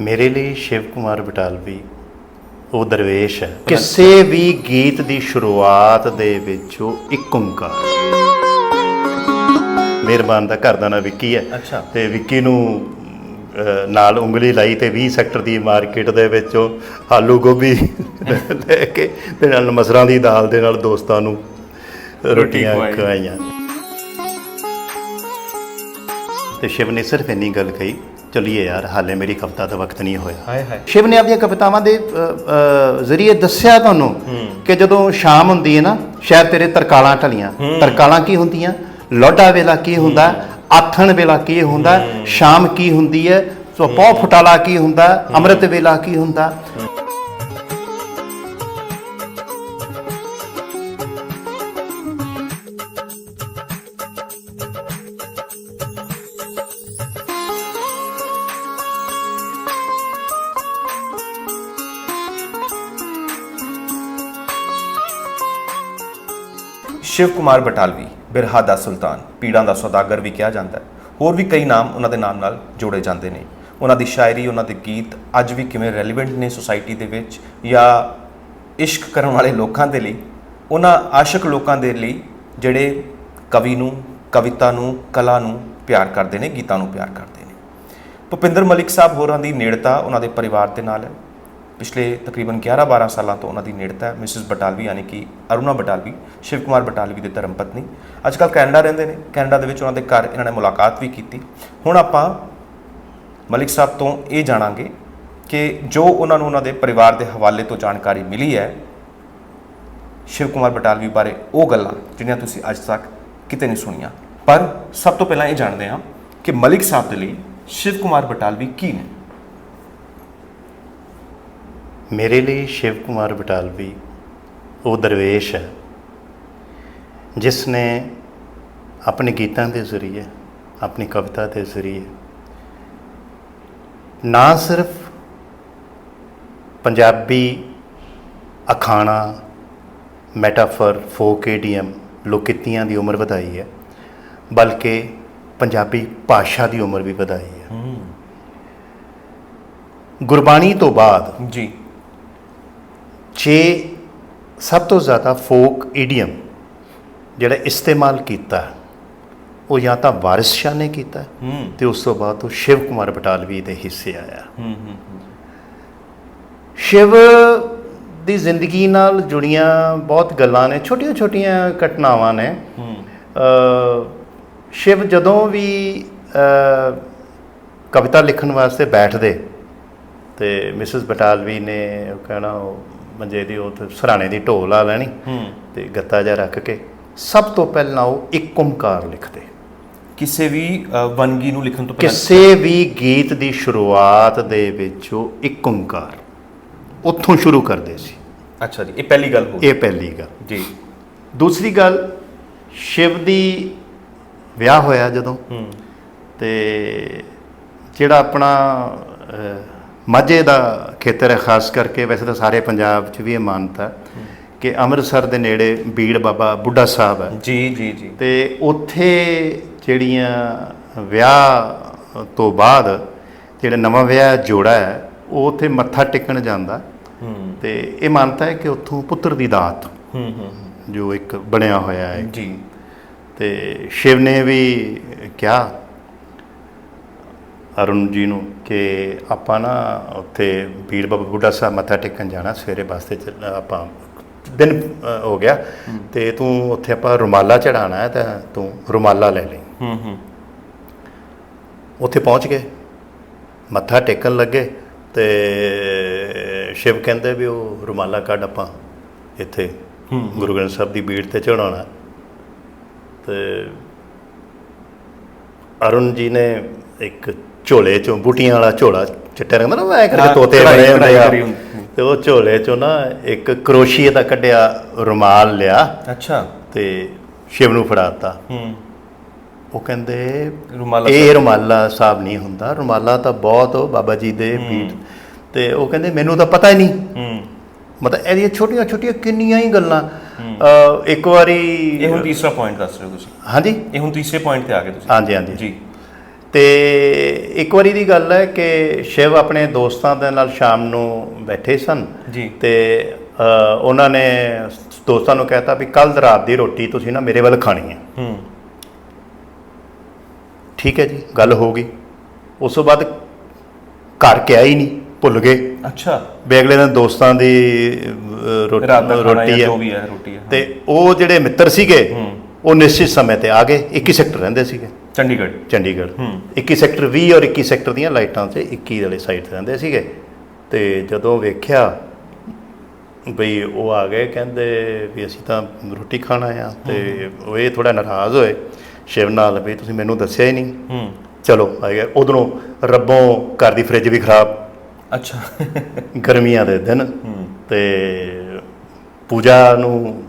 ਮੇਰੇ ਲਈ ਸ਼ਿਵ ਕੁਮਾਰ ਬਟਾਲਵੀ ਉਹ ਦਰਵੇਸ਼ ਹੈ ਕਿਸੇ ਵੀ ਗੀਤ ਦੀ ਸ਼ੁਰੂਆਤ ਦੇ ਵਿੱਚ ਉਹ ਇੱਕ ਓੰਕਾਰ ਮਿਹਰਬਾਨ ਦਾ ਘਰ ਦਾ ਨਾਂ ਵਿੱਕੀ ਹੈ ਅੱਛਾ। ਤੇ ਵਿੱਕੀ ਨੂੰ ਅਹ, ਨਾਲ ਉਂਗਲੀ ਲਾਈ ਤੇ 20 ਸੈਕਟਰ ਦੀ ਮਾਰਕੀਟ ਦੇ ਵਿੱਚੋਂ ਆਲੂ ਗੋਭੀ ਲੈ ਕੇ ਤੇ ਨਾਲ ਮਸਰਾਂ ਦੀ ਦਾਲ ਦੇ ਨਾਲ ਦੋਸਤਾਂ ਨੂੰ ਰੋਟੀਆਂ ਖਵਾਈ। ਖਵਾਈਆਂ ਤੇ ਸ਼ਿਵ ਨੇ ਸਿਰਫ ਇੰਨੀ ਗੱਲ ਕਹੀ ਚਲਿਏ ਯਾਰ ਹਾਲੇ ਮੇਰੀ ਕਵਿਤਾ ਦਾ ਵਕਤ ਨਹੀਂ ਹੋਇਆ। ਹਾਏ ਹਾਏ। ਸ਼ਿਵ ਨੇ ਆਪਣੀਆਂ ਕਵਿਤਾਵਾਂ ਦੇ ਅ, ਅ, ਜ਼ਰੀਏ ਦੱਸਿਆ ਤੁਹਾਨੂੰ ਕਿ ਜਦੋਂ ਸ਼ਾਮ ਹੁੰਦੀ ਹੈ ਨਾ ਸ਼ਾਇਦ ਤੇਰੇ ਤਰਕਾਲਾਂ ਢਲੀਆਂ। ਤਰਕਾਲਾਂ ਕੀ ਹੁੰਦੀਆਂ? ਲੋਡਾ ਵੇਲਾ ਕੀ ਹੁੰਦਾ? ਆਥਣ ਵੇਲਾ ਕੀ ਹੁੰਦਾ? ਸ਼ਾਮ ਕੀ ਹੁੰਦੀ ਹੈ? ਸੋ ਪੌ ਫੁਟਾਲਾ ਕੀ ਹੁੰਦਾ? ਅੰਮ੍ਰਿਤ ਵੇਲਾ ਕੀ ਹੁੰਦਾ? ਸ਼ਿਵ ਕੁਮਾਰ ਬਟਾਲਵੀ, ਬਿਰਹਾ ਦਾ ਸੁਲਤਾਨ, ਪੀੜਾਂ ਦਾ ਸੌਦਾਗਰ ਵੀ ਕਿਹਾ ਜਾਂਦਾ ਹੈ। ਹੋਰ ਵੀ ਕਈ ਨਾਮ ਉਹਨਾਂ ਦੇ ਨਾਮ ਨਾਲ ਜੋੜੇ ਜਾਂਦੇ ਨੇ। ਉਹਨਾਂ ਦੀ ਸ਼ਾਇਰੀ, ਉਹਨਾਂ ਦੇ ਗੀਤ ਅੱਜ ਵੀ ਕਿਵੇਂ ਰੈਲੇਵੈਂਟ ਨੇ ਸੋਸਾਇਟੀ ਦੇ ਵਿੱਚ ਜਾਂ ਇਸ਼ਕ ਕਰਨ ਵਾਲੇ ਲੋਕਾਂ ਦੇ ਲਈ, ਉਹਨਾਂ ਆਸ਼ਿਕ ਲੋਕਾਂ ਦੇ ਲਈ ਜਿਹੜੇ ਕਵੀ ਨੂੰ, ਕਵਿਤਾ ਨੂੰ, ਕਲਾ ਨੂੰ ਪਿਆਰ ਕਰਦੇ ਨੇ, ਗੀਤਾਂ ਨੂੰ ਪਿਆਰ ਕਰਦੇ ਨੇ। ਭੁਪਿੰਦਰ ਮਲਿਕ ਸਾਹਿਬ ਹੋਰਾਂ ਦੀ ਨੇੜਤਾ ਉਹਨਾਂ ਦੇ ਪਰਿਵਾਰ ਦੇ ਨਾਲ ਹੈ। ਪਿਛਲੇ ਤਕਰੀਬਨ 11-12 ਸਾਲਾਂ ਤੋਂ ਉਹਨਾਂ ਦੀ ਨੇੜਤਾ ਹੈ। ਮਿਸਿਸ ਬਟਾਲਵੀ, ਯਾਨੀ ਕਿ ਅਰੁਣਾ ਬਟਾਲਵੀ ਸ਼ਿਵ ਕੁਮਾਰ ਬਟਾਲਵੀ ਦੇ ਧਰਮ ਪਤਨੀ। ਅੱਜਕੱਲ ਕੈਨੇਡਾ ਰਹਿੰਦੇ ਨੇ। ਕੈਨੇਡਾ ਦੇ ਵਿੱਚ ਉਹਨਾਂ ਦੇ ਘਰ ਇਹਨਾਂ ਨੇ ਮੁਲਾਕਾਤ ਵੀ ਕੀਤੀ। ਹੁਣ ਆਪਾਂ ਮਲਿਕ ਸਾਹਿਬ ਤੋਂ ਇਹ ਜਾਣਾਂਗੇ ਕਿ ਜੋ ਉਹਨਾਂ ਨੂੰ ਉਹਨਾਂ ਦੇ ਪਰਿਵਾਰ ਦੇ ਹਵਾਲੇ ਤੋਂ ਜਾਣਕਾਰੀ ਮਿਲੀ ਹੈ ਸ਼ਿਵ ਕੁਮਾਰ ਬਟਾਲਵੀ ਬਾਰੇ ਉਹ ਗੱਲਾਂ ਜਿਹੜੀਆਂ ਤੁਸੀਂ ਅੱਜ ਤੱਕ ਕਿਤੇ ਨਹੀਂ ਸੁਣੀਆਂ। ਪਰ ਸਭ ਤੋਂ ਪਹਿਲਾਂ ਇਹ ਜਾਣਦੇ ਹਾਂ ਕਿ ਮਲਿਕ ਸਾਹਿਬ ਦੇ ਲਈ ਸ਼ਿਵ ਕੁਮਾਰ ਬਟਾਲਵੀ ਕੀ ਨੇ। ਮੇਰੇ ਲਈ ਸ਼ਿਵ ਕੁਮਾਰ ਬਟਾਲਵੀ ਉਹ ਦਰਵੇਸ਼ ਹੈ ਜਿਸ ਨੇ ਆਪਣੇ ਗੀਤਾਂ ਦੇ ਜ਼ਰੀਏ ਆਪਣੀ ਕਵਿਤਾ ਦੇ ਜ਼ਰੀਏ ਨਾ ਸਿਰਫ ਪੰਜਾਬੀ ਅਖਾਣਾ ਮੈਟਾਫਰ ਫੋਕ ਏਡੀਐਮ ਲੋਕਿਤੀਆਂ ਦੀ ਉਮਰ ਵਧਾਈ ਹੈ ਬਲਕਿ ਪੰਜਾਬੀ ਭਾਸ਼ਾ ਦੀ ਉਮਰ ਵੀ ਵਧਾਈ ਹੈ। ਗੁਰਬਾਣੀ ਤੋਂ ਬਾਅਦ ਜੀ। ਛੇ ਸਭ ਤੋਂ ਜ਼ਿਆਦਾ ਫੋਕ ਈਡੀਅਮ ਜਿਹੜਾ ਇਸਤੇਮਾਲ ਕੀਤਾ ਉਹ ਜਾਂ ਤਾਂ ਵਾਰਿਸ ਸ਼ਾਹ ਨੇ ਕੀਤਾ ਤੇ ਉਸ ਤੋਂ ਬਾਅਦ ਉਹ ਸ਼ਿਵ ਕੁਮਾਰ ਬਟਾਲਵੀ ਦੇ ਹਿੱਸੇ ਆਇਆ। ਸ਼ਿਵ ਦੀ ਜ਼ਿੰਦਗੀ ਨਾਲ ਜੁੜੀਆਂ ਬਹੁਤ ਗੱਲਾਂ ਨੇ ਛੋਟੀਆਂ-ਛੋਟੀਆਂ ਘਟਨਾਵਾਂ ਨੇ। ਸ਼ਿਵ ਜਦੋਂ ਵੀ ਅ, ਕਵਿਤਾ ਲਿਖਣ ਵਾਸਤੇ ਬੈਠਦੇ ਤੇ ਮਿਸਿਸ ਬਟਾਲਵੀ ਨੇ ਉਹ ਕਹਿਣਾ ਮੰਜੇ ਦੀ ਉਹ ਸਰਾਣੇ ਦੀ ਢੋਲ ਆ ਲੈਣੀ ਤੇ ਗੱਤਾ ਜਿਹਾ ਰੱਖ ਕੇ ਸਭ ਤੋਂ ਪਹਿਲਾਂ ਉਹ ਇੱਕ ਓੰਕਾਰ ਲਿਖਦੇ। ਕਿਸੇ ਵੀ ਵੰਨਗੀ ਨੂੰ ਲਿਖਣ ਤੋਂ ਪਹਿਲਾਂ ਕਿਸੇ ਵੀ ਗੀਤ ਦੀ ਸ਼ੁਰੂਆਤ ਦੇ ਵਿੱਚ ਉਹ ਇੱਕ ਓੰਕਾਰ ਉੱਥੋਂ ਸ਼ੁਰੂ ਕਰਦੇ ਸੀ। ਅੱਛਾ ਜੀ ਇਹ ਪਹਿਲੀ ਗੱਲ ਹੋ ਗਈ। ਇਹ ਪਹਿਲੀ ਗੱਲ। ਜੀ। ਦੂਸਰੀ ਗੱਲ ਸ਼ਿਵ ਦੀ ਵਿਆਹ ਹੋਇਆ ਜਦੋਂ ਹੂੰ। ਤੇ ਜਿਹੜਾ ਆਪਣਾ ਮਾਝੇ ਦਾ ਖੇਤਰ ਹੈ ਖਾਸ ਕਰਕੇ ਵੈਸੇ ਤਾਂ ਸਾਰੇ ਪੰਜਾਬ 'ਚ ਵੀ ਇਹ ਮਾਨਤਾ ਕਿ ਅੰਮ੍ਰਿਤਸਰ ਦੇ ਨੇੜੇ ਬੀੜ ਬਾਬਾ ਬੁੱਢਾ ਸਾਹਿਬ ਹੈ। ਜੀ ਜੀ ਜੀ। ਤੇ ਉੱਥੇ ਜਿਹੜੀਆਂ ਵਿਆਹ ਤੋਂ ਬਾਅਦ ਜਿਹੜਾ ਨਵਾਂ ਵਿਆਹ ਜੋੜਾ ਹੈ ਉਹ ਉੱਥੇ ਮੱਥਾ ਟੇਕਣ ਜਾਂਦਾ। ਤੇ ਇਹ ਮਾਨਤਾ ਹੈ ਕਿ ਉੱਥੋਂ ਪੁੱਤਰ ਦੀ ਦਾਤ ਹੂੰ ਹੂੰ। ਜੋ ਇੱਕ ਬਣਿਆ ਹੋਇਆ ਹੈ। ਜੀ। ਤੇ ਸ਼ਿਵ ਨੇ ਵੀ ਕਿਹਾ ਅਰੁਣ ਜੀ ਨੂੰ ਕਿ ਆਪਾਂ ਨਾ ਉੱਥੇ ਪੀਰ ਬਾਬਾ ਬੁੱਢਾ ਸਾਹਿਬ ਮੱਥਾ ਟੇਕਣ ਜਾਣਾ ਸਵੇਰੇ ਵਾਸਤੇ ਚੱਲ- ਆਪਾਂ ਦਿਨ ਹੋ ਗਿਆ। ਤੇ ਤੂੰ ਉੱਥੇ ਆਪਾਂ ਰੁਮਾਲਾ ਚੜਾਣਾ ਹੈ ਤਾਂ ਤੂੰ ਰੁਮਾਲਾ ਲੈ ਹੂੰ ਹੂੰ। ਉੱਥੇ ਪਹੁੰਚ ਗਏ। ਮੱਥਾ ਟੇਕਣ ਲੱਗੇ ਤੇ ਸ਼ਿਵ ਕਹਿੰਦੇ ਵੀ ਉਹ ਰੁਮਾਲਾ ਕੱਢ ਆਪਾਂ ਇੱਥੇ ਗੁਰੂ ਗ੍ਰੰਥ ਸਾਹਿਬ ਦੀ ਬੀੜ ਤੇ ਚੜਾਉਣਾ ਤੇ ਅਰੁਣ ਜੀ ਨੇ ਇੱਕ ਝੋਲੇ ਚੋਂ ਬੂਟੀਆਂ ਵਾਲਾ ਝੋਲਾ ਚਿੱਟੇ ਰੰਗ ਦਾ ਨਾ ਐ ਕਰਕੇ ਤੋਤੇ ਬਣੇ ਹੁੰਦੇ ਆ। ਤੇ ਉਹ ਝੋਲੇ ਚੋਂ ਨਾ ਇੱਕ ਕਰੋਸ਼ੀਏ ਦਾ ਕੱਢਿਆ ਰੁਮਾਲ ਲਿਆ। ਅੱਛਾ। ਤੇ ਸ਼ਿਵ ਨੂੰ ਫੜਾਤਾ ਹੂੰ। ਉਹ ਕਹਿੰਦੇ ਰੁਮਾਲਾ ਇਹ ਰੁਮਾਲਾ ਸਾਹਿਬ ਨਹੀਂ ਹੁੰਦਾ ਰੁਮਾਲਾ ਤਾਂ ਬਹੁਤ ਉਹ ਬਾਬਾ ਜੀ ਦੇ ਪੀਠ। ਤੇ ਉਹ ਕਹਿੰਦੇ ਮੈਨੂੰ ਤਾਂ ਪਤਾ ਹੀ ਨਹੀਂ। ਹੂੰ। ਮਤਲਬ ਇਹਦੀਆਂ ਛੋਟੀਆਂ ਛੋਟੀਆਂ ਕਿੰਨੀਆਂ ਹੀ ਗੱਲਾਂ। ਇੱਕ ਵਾਰੀ ਇਹ ਹੁਣ ਤੀਸਰਾ ਪੁਆਇੰਟ ਦੱਸ ਰਹੇ ਹੋ ਤੁਸੀਂ। ਹਾਂਜੀ। ਇਹ ਹੁਣ ਤੀਸਰੇ ਪੁਆਇੰਟ ਤੇ ਆ ਗਏ ਤੁਸੀਂ। ਹਾਂਜੀ ਹਾਂਜੀ। ਜੀ। ਤੇ ਇੱਕ ਵਾਰੀ ਦੀ ਗੱਲ ਹੈ ਕਿ ਸ਼ਿਵ ਆਪਣੇ ਦੋਸਤਾਂ ਦੇ ਨਾਲ ਸ਼ਾਮ ਨੂੰ ਬੈਠੇ ਸਨ। ਜੀ। ਤੇ ਉਹਨਾਂ ਨੇ ਦੋਸਤਾਂ ਨੂੰ ਕਹਿਤਾ ਵੀ ਕੱਲ ਰਾਤ ਦੀ ਰੋਟੀ ਤੁਸੀਂ ਨਾ ਮੇਰੇ ਵੱਲ ਖਾਣੀ ਹੈ। ਹੂੰ। ਠੀਕ ਹੈ ਜੀ ਗੱਲ ਹੋ ਗਈ। ਉਸ ਤੋਂ ਬਾਅਦ ਘਰ ਕਿਹਾ ਹੀ ਨਹੀਂ ਭੁੱਲ ਗਏ। ਅੱਛਾ। ਵੀ ਅਗਲੇ ਦਿਨ ਦੋਸਤਾਂ ਦੀ ਰੋਟੀ ਰੋਟੀ ਹੈ। ਜੋ ਵੀ ਹੈ ਰੋਟੀ ਹੈ ਤੇ ਉਹ ਜਿਹੜੇ ਮਿੱਤਰ ਸੀਗੇ ਹੂੰ। ਉਹ ਨਿਸ਼ਚਿਤ ਸਮੇਂ ਤੇ ਆ ਗਏ। 21 ਸੈਕਟਰ ਰਹਿੰਦੇ ਸੀਗੇ। ਚੰਡੀਗੜ੍ਹ। ਚੰਡੀਗੜ੍ਹ। ਹੂੰ। 21 ਸੈਕਟਰ 20 ਔਰ 21 ਸੈਕਟਰ ਦੀਆਂ ਲਾਈਟਾਂ 'ਤੇ 21 ਵਾਲੇ ਸਾਈਡ ਤੇ ਰਹਿੰਦੇ ਸੀਗੇ। ਤੇ ਜਦੋਂ ਵੇਖਿਆ ਬਈ ਉਹ ਆ ਗਏ ਕਹਿੰਦੇ ਵੀ ਅਸੀਂ ਤਾਂ ਰੋਟੀ ਖਾਣਾ ਆ ਤੇ ਉਹ ਇਹ ਥੋੜਾ ਨਾਰਾਜ਼ ਹੋਏ। ਸ਼ਿਵ ਨਾਲ ਵੀ ਤੁਸੀਂ ਮੈਨੂੰ ਦੱਸਿਆ ਹੀ ਨਹੀਂ। ਹੂੰ। ਚਲੋ ਆ ਗਿਆ। ਉਧਰੋਂ ਰੱਬੋਂ ਘਰ ਦੀ ਫ੍ਰਿਜ ਵੀ ਖਰਾਬ। ਅੱਛਾ। ਗਰਮੀਆਂ ਦੇ ਦਿਨ। ਤੇ ਪੂਜਾ ਨੂੰ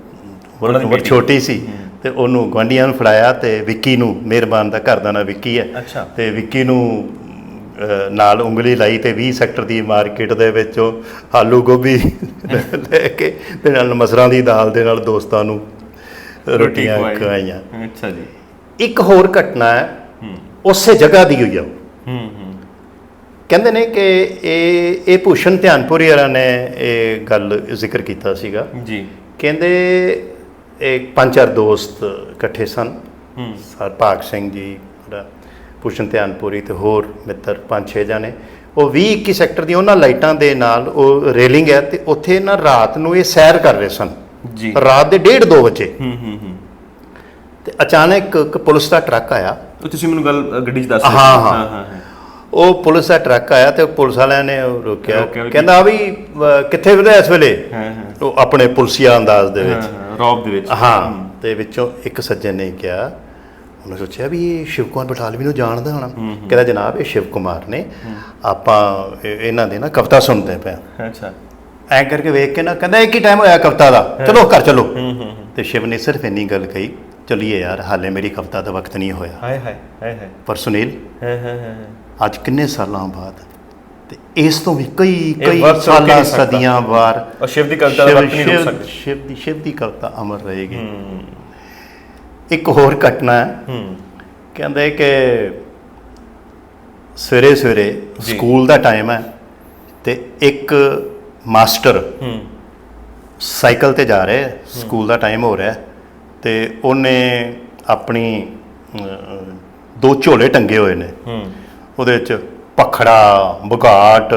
ਬੇਟੀ। ਛੋਟੀ ਸੀ। ਤੇ ਉਹਨੂੰ ਗਵਾਂਢੀਆਂ ਨੂੰ ਫੜਾਇਆ ਤੇ ਵਿੱਕੀ ਨੂੰ ਮਿਹਰਬਾਨ ਦਾ ਘਰ ਦਾ ਨਾਂ ਵਿੱਕੀ ਹੈ। ਅੱਛਾ। ਤੇ ਵਿੱਕੀ ਨੂੰ ਅਹ, ਨਾਲ ਉਂਗਲੀ ਲਾਈ ਤੇ 20 ਸੈਕਟਰ ਦੀ ਮਾਰਕੀਟ ਦੇ ਵਿੱਚੋਂ ਆਲੂ ਗੋਭੀ ਲੈ ਕੇ ਤੇ ਨਾਲ ਮਸਰਾਂ ਦੀ ਦਾਲ ਦੇ ਨਾਲ ਦੋਸਤਾਂ ਨੂੰ ਰੋਟੀਆਂ ਖਵਾਈ। ਖਵਾਈਆਂ। ਅੱਛਾ ਜੀ। ਇੱਕ ਹੋਰ ਘਟਨਾ ਹੈ ਹੂੰ। ਉਸੇ ਜਗ੍ਹਾ ਦੀ ਹੋਈ ਆ ਉਹ। ਹੂੰ ਹੂੰ। ਕਹਿੰਦੇ ਨੇ ਕਿ ਇਹ ਇਹ ਭੂਸ਼ਣ ਧਿਆਨਪੁਰੀ ਵਾਲਾ ਨੇ ਇਹ ਗੱਲ ਜ਼ਿਕਰ ਕੀਤਾ ਸੀਗਾ। ਜੀ। ਕਹਿੰਦੇ ਇੱਕ ਪੰਜ ਚਾਰ ਦੋਸਤ ਇਕੱਠੇ ਸਨ। ਹੂੰ। ਸਰ ਭਾਗ ਸਿੰਘ ਜੀ ਭੂਸ਼ਣ ਧਿਆਨਪੁਰੀ ਤੇ ਹੋਰ ਮਿੱਤਰ ਪੰਜ ਛੇ ਜਾਣੇ। ਉਹ 20 21 ਸੈਕਟਰ ਦੀ ਉਹਨਾਂ ਲਾਈਟਾਂ ਦੇ ਨਾਲ ਉਹ ਰੇਲਿੰਗ ਹੈ ਤੇ ਉੱਥੇ ਨਾ ਰਾਤ ਨੂੰ ਇਹ ਸੈਰ ਕਰ ਰਹੇ ਸਨ। ਜੀ। ਰਾਤ ਦੇ 1:30 2 ਵਜੇ। ਹੂੰ ਹੂੰ ਹੂੰ। ਤੇ ਅਚਾਨਕ ਇੱਕ ਪੁਲਿਸ ਦਾ ਟਰੱਕ ਆਇਆ। ਉਹ ਤੁਸੀਂ ਮੈਨੂੰ ਗੱਲ ਗੱਡੀ 'ਚ ਦੱਸ ਹਾਂ। ਹਾਂ। ਹਾਂ ਉਹ ਪੁਲਿਸ ਦਾ ਟਰੱਕ ਆਇਆ ਤੇ ਪੁਲਿਸ ਵਾਲਿਆਂ ਨੇ ਉਹ ਰੋਕਿਆ। ਕਹਿੰਦਾ ਵੀ ਕਿੱਥੇ ਫਿਰਦਾ ਇਸ ਵੇਲੇ? ਹਾਂ ਹਾਂ। ਉਹ ਆਪਣੇ ਪੁਲਸੀਆ ਅੰਦਾਜ਼ ਦੇ ਵਿੱਚ। ਹਾਂ। ਰੌਬ ਦੇ ਵਿੱਚ। ਹਾਂ ਤੇ ਵਿੱਚੋਂ ਇੱਕ ਸੱਜਣ ਨੇ ਕਿਹਾ ਉਹਨੇ ਸੋਚਿਆ ਵੀ ਇਹ ਸ਼ਿਵ ਕੁਮਾਰ ਬਟਾਲਵੀ ਨੂੰ ਜਾਣਦਾ ਹੋਣਾ। ਕਹਿੰਦਾ ਜਨਾਬ ਇਹ ਸ਼ਿਵ ਕੁਮਾਰ ਨੇ। ਆਪਾਂ ਇਹ- ਇਹਨਾਂ ਦੇ ਨਾ ਕਵਿਤਾ ਸੁਣਦੇ ਪਏ। ਅੱਛਾ। ਐਂ ਕਰਕੇ ਵੇਖ ਕੇ ਨਾ ਕਹਿੰਦਾ ਇੱਕ ਹੀ ਟਾਈਮ ਹੋਇਆ ਕਵਿਤਾ ਦਾ। ਚਲੋ ਘਰ ਚਲੋ। ਤੇ ਸ਼ਿਵ ਨੇ ਸਿਰਫ ਇੰਨੀ ਗੱਲ ਕਹੀ ਚਲਿਏ ਯਾਰ ਹਾਲੇ ਮੇਰੀ ਕਵਿਤਾ ਦਾ ਵਕਤ ਨਹੀਂ ਹੋਇਆ। ਹਾਏ ਹਾਏ ਹਾਏ ਹਾਏ। ਪਰ ਸੁਨੀਲ ਹਾਂ ਹਾਂ ਹਾਂ। ਅੱਜ ਕਿੰਨੇ ਸਾਲਾਂ ਬਾਅਦ ਤੇ ਇਸ ਤੋਂ ਵੀ ਕਈ ਕਈ ਸਾਲਾਂ। ਸਦੀਆਂ ਔਰ ਸ਼ਿਵ ਦੀ ਕਵਿਤਾ ਦਾ ਵਕਤ ਨਹੀਂ ਰੁਕ ਸ਼ਿਵ- ਸਕਦਾ। ਸ਼ਿਵ ਦੀ ਸ਼ਿਵ ਦੀ ਕਵਿਤਾ ਅਮਰ ਰਹੇਗੀ। ਇੱਕ ਹੋਰ ਘਟਨਾ ਹੈ। ਕਹਿੰਦੇ ਕਿ ਸਵੇਰੇ ਸਵੇਰੇ। ਸਕੂਲ ਦਾ ਟਾਈਮ ਹੈ ਤੇ ਇੱਕ ਮਾਸਟਰ ਸਾਈਕਲ ਤੇ ਜਾ ਰਿਹਾ ਸਕੂਲ ਦਾ ਟਾਈਮ ਹੋ ਰਿਹਾ ਤੇ ਉਹਨੇ ਆਪਣੀ ਦੋ ਝੋਲੇ ਟੰਗੇ ਹੋਏ ਨੇ। ਉਹਦੇ ਵਿੱਚ ਪਖੜਾ ਬੁਗਾਟ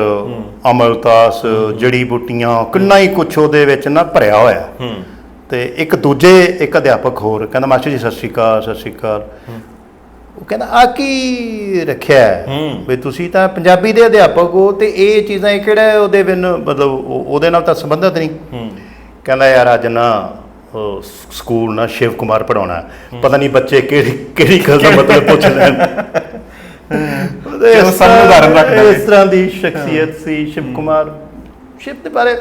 ਅਮਲਤਾਸ ਜੜੀ ਬੂਟੀਆਂ ਕਿੰਨਾ ਹੀ ਕੁਛ ਉਹਦੇ ਵਿੱਚ ਨਾ ਭਰਿਆ ਹੋਇਆ। ਹੂੰ। ਤੇ ਇੱਕ ਦੂਜੇ ਇੱਕ ਅਧਿਆਪਕ ਹੋਰ ਕਹਿੰਦਾ ਮਾਸਟਰ ਜੀ ਸਤਿ ਸ਼੍ਰੀ ਅਕਾਲ ਸਤਿ ਸ਼੍ਰੀ ਅਕਾਲ। ਉਹ ਕਹਿੰਦਾ ਆ ਕੀ ਰੱਖਿਆ। ਵੀ ਤੁਸੀਂ ਤਾਂ ਪੰਜਾਬੀ ਦੇ ਅਧਿਆਪਕ ਹੋ ਤੇ ਇਹ ਚੀਜ਼ਾਂ ਇਹ ਕਿਹੜਾ ਉਹਦੇ ਬਿਨ ਮਤਲਬ ਉਹ- ਉਹਦੇ ਨਾਲ ਤਾਂ ਸੰਬੰਧਿਤ ਨਹੀਂ। ਕਹਿੰਦਾ ਯਾਰ ਅੱਜ ਨਾ ਸਕੂਲ ਨਾ ਸ਼ਿਵ ਕੁਮਾਰ ਪੜਾਉਣਾ ਪਤਾ ਨਹੀਂ ਬੱਚੇ ਕਿਹੜੀ ਕਿਹੜੀ ਗੱਲ ਦਾ ਮਤਲਬ ਪੁੱਛ ਲੈਣ ਉਹਦੇ ਚਲੋ ਇਸ ਸਾਹਮਣੇ ਉਦਾਹਰਨ ਰੱਖ। ਇਸ ਤਰ੍ਹਾਂ ਦੀ ਸ਼ਖਸੀਅਤ ਸੀ ਸ਼ਿਵ ਕੁਮਾਰ ਸ਼ਿਵ ਦੇ ਬਾਰੇ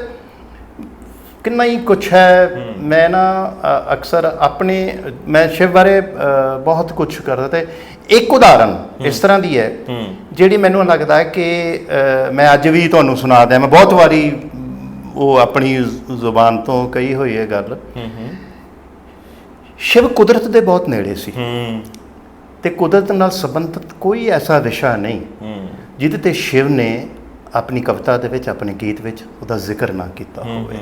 ਕਿੰਨਾ ਹੀ ਕੁਛ ਹੈ। ਮੈਂ ਨਾ ਅਕਸਰ ਆਪਣੇ ਮੈਂ ਸ਼ਿਵ ਬਾਰੇ ਬਹੁਤ ਕੁਛ ਕਰਦਾ ਤੇ ਇੱਕ ਉਦਾਹਰਨ ਇਸ ਤਰ੍ਹਾਂ ਦੀ ਹੈ ਜਿਹੜੀ ਮੈਨੂੰ ਲੱਗਦਾ ਹੈ ਕਿ ਮੈਂ ਅੱਜ ਵੀ ਤੁਹਾਨੂੰ ਸੁਣਾ ਦਿਆਂ। ਮੈਂ ਬਹੁਤ ਵਾਰੀ ਉਹ ਆਪਣੀ ਜ਼ੁਬਾਨ ਤੋਂ ਕਹੀ ਹੋਈ ਹੈ ਗੱਲ ਸ਼ਿਵ ਕੁਦਰਤ ਦੇ ਬਹੁਤ ਨੇੜੇ ਸੀ। ਤੇ ਕੁਦਰਤ ਨਾਲ ਸੰਬੰਧਿਤ ਕੋਈ ਐਸਾ ਵਿਸ਼ਾ ਨਹੀਂ ਜਿਹਦੇ ਤੇ ਸ਼ਿਵ ਨੇ ਆਪਣੀ ਕਵਿਤਾ ਦੇ ਵਿੱਚ ਆਪਣੇ ਗੀਤ ਵਿੱਚ ਉਹਦਾ ਜ਼ਿਕਰ ਨਾ ਕੀਤਾ ਹੋਵੇ।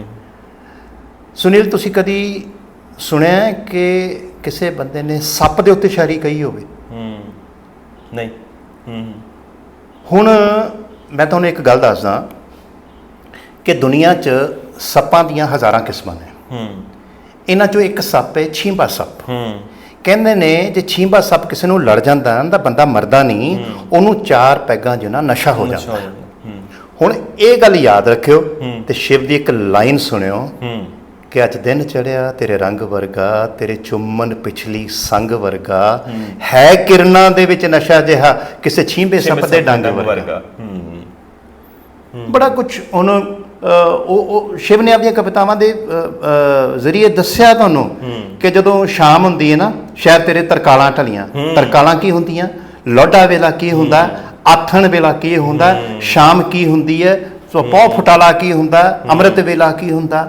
ਸੁਨੀਲ ਤੁਸੀਂ ਕਦੀ ਸੁਣਿਆ ਕਿ ਕਿਸੇ ਬੰਦੇ ਨੇ ਸੱਪ ਦੇ ਉੱਤੇ ਸ਼ਾਇਰੀ ਕਹੀ ਹੋਵੇ? ਹੂੰ। ਨਹੀਂ। ਹੂੰ। ਹੁਣ ਮੈਂ ਤੁਹਾਨੂੰ ਇੱਕ ਗੱਲ ਦੱਸਦਾ ਕਿ ਦੁਨੀਆ 'ਚ ਸੱਪਾਂ ਦੀਆਂ ਹਜ਼ਾਰਾਂ ਕਿਸਮਾਂ ਨੇ। ਹੂੰ। ਇਹਨਾਂ 'ਚੋਂ ਇੱਕ ਸੱਪ ਹੈ ਛੀਂਬਾ ਸੱਪ। ਹੂੰ। ਕਹਿੰਦੇ ਨੇ ਜੇ ਛੀਂਬਾ ਸੱਪ ਕਿਸੇ ਨੂੰ ਲੜ ਜਾਂਦਾ ਨਾ ਤਾਂ ਬੰਦਾ ਮਰਦਾ ਨਹੀਂ ਉਹਨੂੰ ਚਾਰ ਪੈਗਾਂ ਜਿਹਾ ਨਸ਼ਾ ਹੋ ਜਾਂਦਾ ਹੁਣ ਇਹ ਗੱਲ ਯਾਦ ਰੱਖਿਓ। ਤੇ ਸ਼ਿਵ ਦੀ ਇੱਕ ਲਾਈਨ ਸੁਣਿਓ ਕਿ ਅੱਜ ਦਿਨ ਚੜਿਆ ਤੇਰੇ ਰੰਗ ਵਰਗਾ ਤੇਰੇ ਚੁੰਮਨ ਪਿਛਲੀ ਸੰਗ ਵਰਗਾ ਹੈ। ਕਿਰਨਾਂ ਦੇ ਵਿੱਚ ਨਸ਼ਾ ਜਿਹਾ ਕਿਸੇ ਛੀਂਬੇ ਸੱਪ ਦੇ ਡੰਗ ਵਰਗਾ। ਬੜਾ ਕੁਝ ਅ, ਉਹ ਉਹ ਸ਼ਿਵ ਨੇ ਆਪਣੀਆਂ ਕਵਿਤਾਵਾਂ ਦੇ ਜ਼ਰੀਏ ਦੱਸਿਆ ਤੁਹਾਨੂੰ ਕਿ ਜਦੋਂ ਸ਼ਾਮ ਹੁੰਦੀ ਹੈ ਨਾ ਸ਼ਾਇਦ ਤੇਰੇ ਤਰਕਾਲਾਂ ਢਲੀਆਂ। ਤਰਕਾਲਾਂ ਕੀ ਹੁੰਦੀਆਂ? ਲੋਡਾ ਵੇਲਾ ਕੀ ਹੁੰਦਾ? ਆਥਣ ਵੇਲਾ ਕੀ ਹੁੰਦਾ? ਸ਼ਾਮ ਕੀ ਹੁੰਦੀ ਹੈ? ਸੋ ਪੌ ਫੁਟਾਲਾ ਕੀ ਹੁੰਦਾ? ਅੰਮ੍ਰਿਤ ਵੇਲਾ ਕੀ ਹੁੰਦਾ?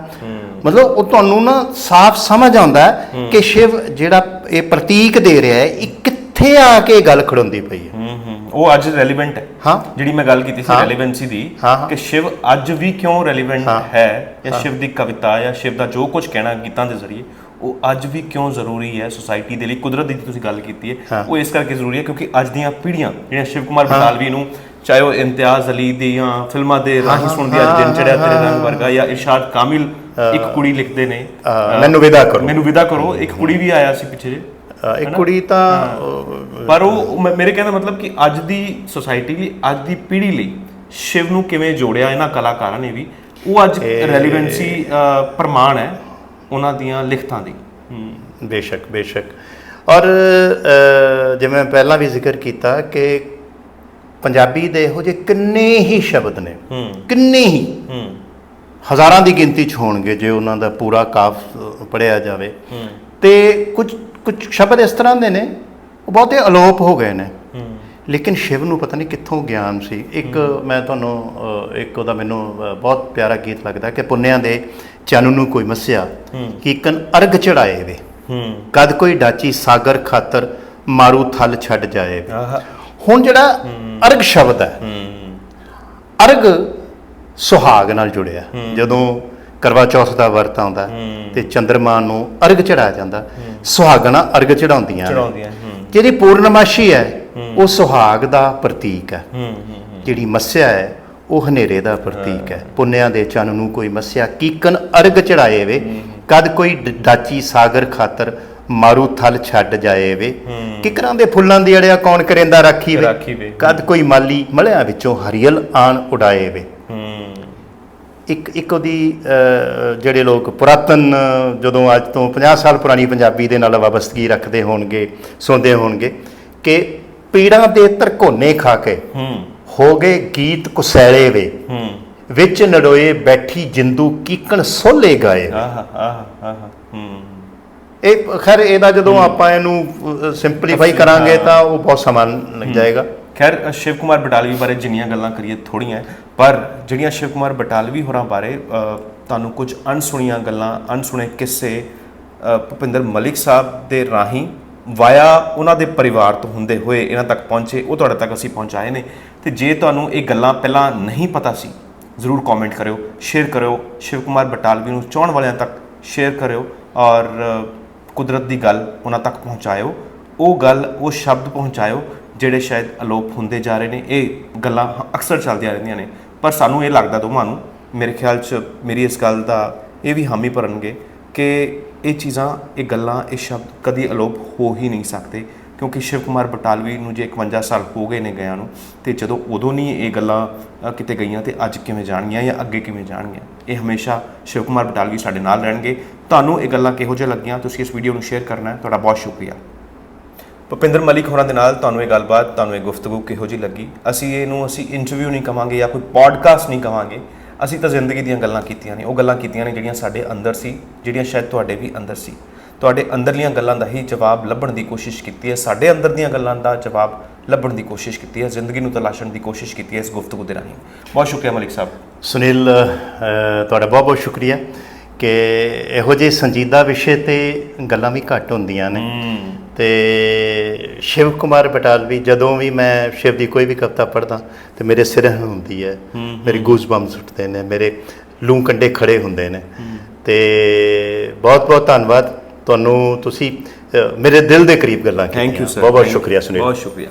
ਮਤਲਬ ਉਹ ਤੁਹਾਨੂੰ ਨਾ ਸਾਫ਼ ਸਮਝ ਆਉਂਦਾ ਕਿ ਸ਼ਿਵ ਜਿਹੜਾ ਇਹ ਪ੍ਰਤੀਕ ਦੇ ਰਿਹਾ ਹੈ ਇਹ ਕਿੱਥੇ ਆ ਕੇ ਗੱਲ ਖੜੋਂਦੀ ਪਈ ਹੂੰ। ਉਹ ਅੱਜ ਰੈਲੀਵੈਂਟ ਹੈ। ਹਾਂ। ਜਿਹੜੀ ਮੈਂ ਗੱਲ ਕੀਤੀ ਸੀ। ਰੈਲੀਵੈਂਸੀ ਦੀ। ਕਿ ਸ਼ਿਵ ਅੱਜ ਵੀ ਕਿਉਂ ਰੈਲੀਵੈਂਟ ਹਾਂ। ਜਾਂ ਸ਼ਿਵ ਦੀ ਕਵਿਤਾ ਜਾਂ ਸ਼ਿਵ ਦਾ ਜੋ ਕੁਝ ਕਹਿਣਾ ਗੀਤਾਂ ਦੇ ਜ਼ਰੀਏ ਉਹ ਅੱਜ ਵੀ ਕਿਉਂ ਜ਼ਰੂਰੀ ਹੈ ਸੁਸਾਇਟੀ ਦੇ ਲਈ? ਕੁਦਰਤ ਦੀ ਤੁਸੀਂ ਗੱਲ ਕੀਤੀ ਹੈ। ਉਹ ਇਸ ਕਰਕੇ ਜ਼ਰੂਰੀ ਹੈ ਕਿਉਂਕਿ ਅੱਜ ਦੀਆਂ ਪੀੜ੍ਹੀਆਂ ਜਿਹੜੀਆਂ ਸ਼ਿਵ ਕੁਮਾਰ ਬਟਾਲਵੀ ਨੂੰ ਚਾਹੇ ਉਹ ਇਮਤਿਆਜ਼ ਅਲੀ ਦੀਆਂ ਫਿਲਮਾਂ ਦੇ ਰਾਹੀਂ ਸੁਣਦੀ ਅੱਜ ਦਿਨ ਚੜਿਆ ਤੇਰੇ ਰੰਗ ਵਰਗਾ ਜਾਂ ਇਰਸ਼ਾਦ ਕਾਮਿਲ ਇੱਕ ਕੁੜੀ ਲਿਖਦੇ ਨੇ। ਮੈਨੂੰ ਵਿਦਾ ਕਰੋ। ਮੈਨੂੰ ਵਿਦਾ ਕਰੋ। ਇੱਕ ਕੁੜੀ ਵੀ ਆਇਆ ਸੀ ਪਿੱਛੇ ਇੱਕ ਕੁੜੀ ਤਾਂ ਪਰ ਉਹ ਮੇਰੇ ਕਹਿਣ ਦਾ ਮਤਲਬ ਕਿ ਅੱਜ ਦੀ ਸੋਸਾਇਟੀ ਲਈ ਅੱਜ ਦੀ ਪੀੜ੍ਹੀ ਲਈ ਸ਼ਿਵ ਨੂੰ ਕਿਵੇਂ ਜੋੜਿਆ ਇਹਨਾਂ ਕਲਾਕਾਰਾਂ ਨੇ ਵੀ ਉਹ ਅੱਜ ਰੈਲੀਵੈਂਸੀ ਪ੍ਰਮਾਣ ਹੈ ਉਹਨਾਂ ਦੀਆਂ ਲਿਖਤਾਂ ਦੀ। ਬੇਸ਼ੱਕ ਬੇਸ਼ੱਕ। ਔਰ ਜਿਵੇਂ ਮੈਂ ਪਹਿਲਾਂ ਵੀ ਜ਼ਿਕਰ ਕੀਤਾ ਕਿ ਪੰਜਾਬੀ ਦੇ ਇਹੋ ਜਿਹੇ ਕਿੰਨੇ ਹੀ ਸ਼ਬਦ ਨੇ ਕਿੰਨੇ ਹੀ ਹਜ਼ਾਰਾਂ ਦੀ ਗਿਣਤੀ ਚ ਹੋਣਗੇ ਜੇ ਉਹਨਾਂ ਦਾ ਪੂਰਾ ਕਾਫ ਪੜਿਆ ਜਾਵੇ। ਤੇ ਕੁਝ ਕੁਝ ਸ਼ਬਦ ਇਸ ਤਰ੍ਹਾਂ ਦੇ ਨੇ ਉਹ ਬਹੁਤੇ ਅਲੋਪ ਹੋ ਗਏ ਨੇ। ਲੇਕਿਨ ਸ਼ਿਵ ਨੂੰ ਪਤਾ ਨਹੀਂ ਕਿੱਥੋਂ ਗਿਆਨ ਸੀ। ਇੱਕ ਮੈਂ ਤੁਹਾਨੂੰ ਇੱਕ ਉਹਦਾ ਮੈਨੂੰ ਬਹੁਤ ਪਿਆਰਾ ਗੀਤ ਲੱਗਦਾ ਕਿ ਪੁੰਨਿਆਂ ਦੇ ਚੰਨ ਨੂੰ ਕੋਈ ਮੱਸਿਆ। ਕੀਕਨ ਅਰਗ ਚੜਾਏ ਵੇ। ਕਦ ਕੋਈ ਡਾਚੀ ਸਾਗਰ ਖਾਤਰ ਮਾਰੂ ਥਲ ਛੱਡ ਜਾਏ ਹੁਣ ਜਿਹੜਾ ਅਰਗ ਸ਼ਬਦ ਹੈ ਅਰਗ ਸੁਹਾਗ ਨਾਲ ਜੁੜਿਆ। ਜਦੋਂ ਕਰਵਾ ਚੌਥ ਦਾ ਵਰਤ ਆਉਂਦਾ। ਤੇ ਚੰਦਰਮਾ ਨੂੰ ਅਰਗ ਚੜਾਇਆ ਜਾਂਦਾ। ਸੁਹਾਗਣਾ ਅਰਗ ਚੜਾਉਂਦੀਆਂ ਨੇ। ਚੜਾਉਂਦੀਆਂ ਹੂੰ। ਜਿਹੜੀ ਪੂਰਨਮਾਸ਼ੀ ਹੈ ਉਹ ਸੁਹਾਗ ਦਾ ਪ੍ਰਤੀਕ ਹੈ। ਹੂੰ ਹੂੰ ਜਿਹੜੀ ਮੱਸਿਆ ਹੈ ਉਹ ਹਨੇਰੇ ਦਾ ਪ੍ਰਤੀਕ ਹੈ। ਪੁੰਨਿਆਂ ਦੇ ਚੰਨ ਨੂੰ ਕੋਈ ਮੱਸਿਆ ਕੀਕਨ ਅਰਗ ਚੜਾਏ ਵੇ ਕਦ ਕੋਈ ਡ- ਡਾਚੀ ਸਾਗਰ ਖਾਤਰ ਮਾਰੂ ਥਲ ਛੱਡ ਜਾਏ ਵੇ ਕਿਕਰਾਂ ਦੇ ਫੁੱਲਾਂ ਦੀ ਅੜਿਆ ਕੌਣ ਕਰੇਂਦਾ ਰਾਖੀ ਵੇ ਰਾਖੀ ਵੇ। ਕਦ ਕੋਈ ਮਾਲੀ ਮਲਿਆਂ ਵਿੱਚੋਂ ਹਰੀਅਲ ਆਣ ਉਡਾਏ ਵੇ ਹੂੰ। ਇੱਕ ਇੱਕ ਉਹਦੀ ਜਿਹੜੇ ਲੋਕ ਪੁਰਾਤਨ ਜਦੋਂ ਅੱਜ ਤੋਂ 50 ਸਾਲ ਪੁਰਾਣੀ ਪੰਜਾਬੀ ਦੇ ਨਾਲ ਵਾਬਸਤਗੀ ਰੱਖਦੇ ਹੋਣਗੇ ਸੁਣਦੇ ਹੋਣਗੇ ਕਿ ਪੀੜਾਂ ਦੇ ਧਰਕੋਨੇ ਖਾ ਕੇ ਹੂੰ। ਹੋ ਗਏ ਗੀਤ ਕੁਸੈਲੇ ਵੇ। ਹੂੰ। ਵਿੱਚ ਨੜੋਏ ਬੈਠੀ ਜਿੰਦੂ ਕੀਕਣ ਸੋਲੇ ਗਾਏ। ਆਹ ਆਹ ਆਹ ਹੂੰ। ਇਹ ਖੈਰ ਇਹਦਾ ਜਦੋਂ ਆਪਾਂ ਇਹਨੂੰ ਸਿੰਪਲੀਫਾਈ ਕਰਾਂਗੇ ਤਾਂ ਉਹ ਬਹੁਤ ਸਮਾਂ ਲੱਗ ਜਾਏਗਾ। ਖੈਰ, ਸ਼ਿਵ ਕੁਮਾਰ ਬਟਾਲਵੀ ਬਾਰੇ ਜਿੰਨੀਆਂ ਗੱਲਾਂ ਕਰੀਏ ਥੋੜੀਆਂ ਪਰ ਜਿਹੜੀਆਂ ਸ਼ਿਵ ਕੁਮਾਰ ਬਟਾਲਵੀ ਹੋਰਾਂ ਬਾਰੇ ਤੁਹਾਨੂੰ ਕੁਝ ਅਣਸੁਣੀਆਂ ਗੱਲਾਂ, ਅਣਸੁਣੇ ਕਿੱਸੇ ਭੁਪਿੰਦਰ ਮਲਿਕ ਸਾਹਿਬ ਦੇ ਰਾਹੀਂ ਵਾਇਆ ਉਹਨਾਂ ਦੇ ਪਰਿਵਾਰ ਤੋਂ ਹੁੰਦੇ ਹੋਏ ਇਹਨਾਂ ਤੱਕ ਪਹੁੰਚੇ, ਉਹ ਤੁਹਾਡੇ ਤੱਕ ਅਸੀਂ ਪਹੁੰਚਾਏ ਨੇ। ਤੇ ਜੇ ਤੁਹਾਨੂੰ ਇਹ ਗੱਲਾਂ ਪਹਿਲਾਂ ਨਹੀਂ ਪਤਾ ਸੀ, ਜ਼ਰੂਰ ਕਮੈਂਟ ਕਰਿਓ ਸ਼ੇਅਰ ਕਰਿਓ, ਸ਼ਿਵ ਕੁਮਾਰ ਬਟਾਲਵੀ ਨੂੰ ਚਾਹਣ ਵਾਲਿਆਂ ਤੱਕ ਸ਼ੇਅਰ ਕਰਿਓ, ਔਰ ਕੁਦਰਤ ਦੀ ਗੱਲ ਉਹਨਾਂ ਤੱਕ ਪਹੁੰਚਾਇਓ। ਉਹ ਗੱਲ, ਉਹ ਸ਼ਬਦ ਪਹੁੰਚਾਇਓ ਜਿਹੜੇ ਸ਼ਾਇਦ ਅਲੋਪ ਹੁੰਦੇ ਜਾ ਰਹੇ ਨੇ, ਇਹ ਗੱਲਾਂ ਅਕਸਰ ਚੱਲਦੀਆਂ ਰਹਿੰਦੀਆਂ ਨੇ। ਪਰ ਸਾਨੂੰ ਇਹ ਲੱਗਦਾ ਦੋਵਾਂ ਨੂੰ, ਮੇਰੇ ਖਿਆਲ 'ਚ ਮੇਰੀ ਇਸ ਗੱਲ ਦਾ ਇਹ ਵੀ ਹਾਮੀ ਭਰਨਗੇ ਕਿ ਇਹ ਚੀਜ਼ਾਂ, ਇਹ ਗੱਲਾਂ, ਇਹ ਸ਼ਬਦ ਕਦੀ ਅਲੋਪ ਹੋ ਹੀ ਨਹੀਂ ਸਕਦੇ। ਕਿਉਂਕਿ ਸ਼ਿਵ ਕੁਮਾਰ ਬਟਾਲਵੀ ਨੂੰ ਜੇ 51 ਸਾਲ ਹੋ ਗਏ ਨੇ ਗਿਆਂ ਨੂੰ, ਤੇ ਜਦੋਂ ਉਦੋਂ ਨਹੀਂ ਇਹ ਗੱਲਾਂ ਕਿਤੇ ਗਈਆਂ ਤੇ ਅੱਜ ਕਿਵੇਂ ਜਾਣਗੀਆਂ ਜਾਂ ਅੱਗੇ ਕਿਵੇਂ ਜਾਣਗੀਆਂ। ਇਹ ਹਮੇਸ਼ਾ ਸ਼ਿਵ ਕੁਮਾਰ ਬਟਾਲਵੀ ਸਾਡੇ ਨਾਲ ਰਹਿਣਗੇ। ਤੁਹਾਨੂੰ ਇਹ ਗੱਲਾਂ ਕਿਹੋ ਜਿਹਾ ਲੱਗੀਆਂ? ਤੁਸੀਂ ਇਸ ਵੀਡੀਓ ਨੂੰ ਸ਼ੇਅਰ ਕਰਨਾ ਹੈ। ਤੁਹਾਡਾ ਬਹੁਤ ਸ਼ੁਕਰੀਆ। ਭੁਪਿੰਦਰ ਮਲਿਕ ਹੋਰਾਂ ਦੇ ਨਾਲ ਤੁਹਾਨੂੰ ਇਹ ਗੱਲਬਾਤ ਤੁਹਾਨੂੰ ਇਹ ਗੁਫ਼ਤਗੂ ਕਿਹੋ ਜਿਹੀ ਲੱਗੀ? ਅਸੀਂ ਇਹਨੂੰ ਅਸੀਂ ਇੰਟਰਵਿਊ ਨਹੀਂ ਕਵਾਂਗੇ ਜਾਂ ਕੋਈ ਪੋਡਕਾਸਟ ਨਹੀਂ ਕਵਾਂਗੇ। ਅਸੀਂ ਤਾਂ ਜ਼ਿੰਦਗੀ ਦੀਆਂ ਗੱਲਾਂ ਕੀਤੀਆਂ ਨੇ। ਉਹ ਗੱਲਾਂ ਕੀਤੀਆਂ ਨੇ ਜਿਹੜੀਆਂ ਸਾਡੇ ਅੰਦਰ ਸੀ ਜਿਹੜੀਆਂ ਸ਼ਾਇਦ ਤੁਹਾਡੇ ਵੀ ਅੰਦਰ ਸੀ। ਤੁਹਾਡੇ ਅੰਦਰਲੀਆਂ ਗੱਲਾਂ ਦਾ ਹੀ ਜਵਾਬ ਲੱਭਣ ਦੀ ਕੋਸ਼ਿਸ਼ ਕੀਤੀ ਹੈ। ਸਾਡੇ ਅੰਦਰ ਦੀਆਂ ਗੱਲਾਂ ਦਾ ਜਵਾਬ ਲੱਭਣ ਦੀ ਕੋਸ਼ਿਸ਼ ਕੀਤੀ ਹੈ। ਜ਼ਿੰਦਗੀ ਨੂੰ ਤਲਾਸ਼ਣ ਦੀ ਕੋਸ਼ਿਸ਼ ਕੀਤੀ ਹੈ ਇਸ ਗੁਫ਼ਤਗੂ ਦੇ ਰਾਹੀਂ। ਬਹੁਤ ਸ਼ੁਕਰੀਆ ਮਲਿਕ ਸਾਹਿਬ। ਸੁਨੀਲ ਤੁਹਾਡਾ ਬਹੁਤ ਬਹੁਤ ਸ਼ੁਕਰੀਆ ਕਿ ਇਹੋ ਜਿਹੇ ਸੰਜੀਦਾ ਵਿਸ਼ੇ ਤੇ ਗੱਲਾਂ ਵੀ ਘੱਟ ਹੁੰਦੀਆਂ ਨੇ। ਤੇ ਸ਼ਿਵ ਕੁਮਾਰ ਬਟਾਲਵੀ ਜਦੋਂ ਵੀ ਮੈਂ ਸ਼ਿਵ ਦੀ ਕੋਈ ਵੀ ਕਵਿਤਾ ਪੜ੍ਹਦਾ ਤੇ ਮੇਰੇ ਸਿਰ ਹੁੰਦੀ ਹੈ ਮੇਰੇ ਗੂਸ ਬੰਬਸ ਉੱਠਦੇ ਨੇ ਮੇਰੇ ਲੂੰ ਕੰਡੇ ਖੜੇ ਹੁੰਦੇ ਨੇ। ਤੇ ਬਹੁਤ ਬਹੁਤ ਧੰਨਵਾਦ। ਤੁਹਾਨੂੰ ਤੁਸੀਂ ਮੇਰੇ ਦਿਲ ਦੇ ਕਰੀਬ ਗੱਲਾਂ ਕੀਤੀਆਂ ਥੈਂਕ ਯੂ ਸਰ ਬਹੁਤ ਬਹੁਤ ਸ਼ੁਕਰੀਆ ਸੁਨੀਲ ਬਹੁਤ ਸ਼ੁਕਰੀਆ।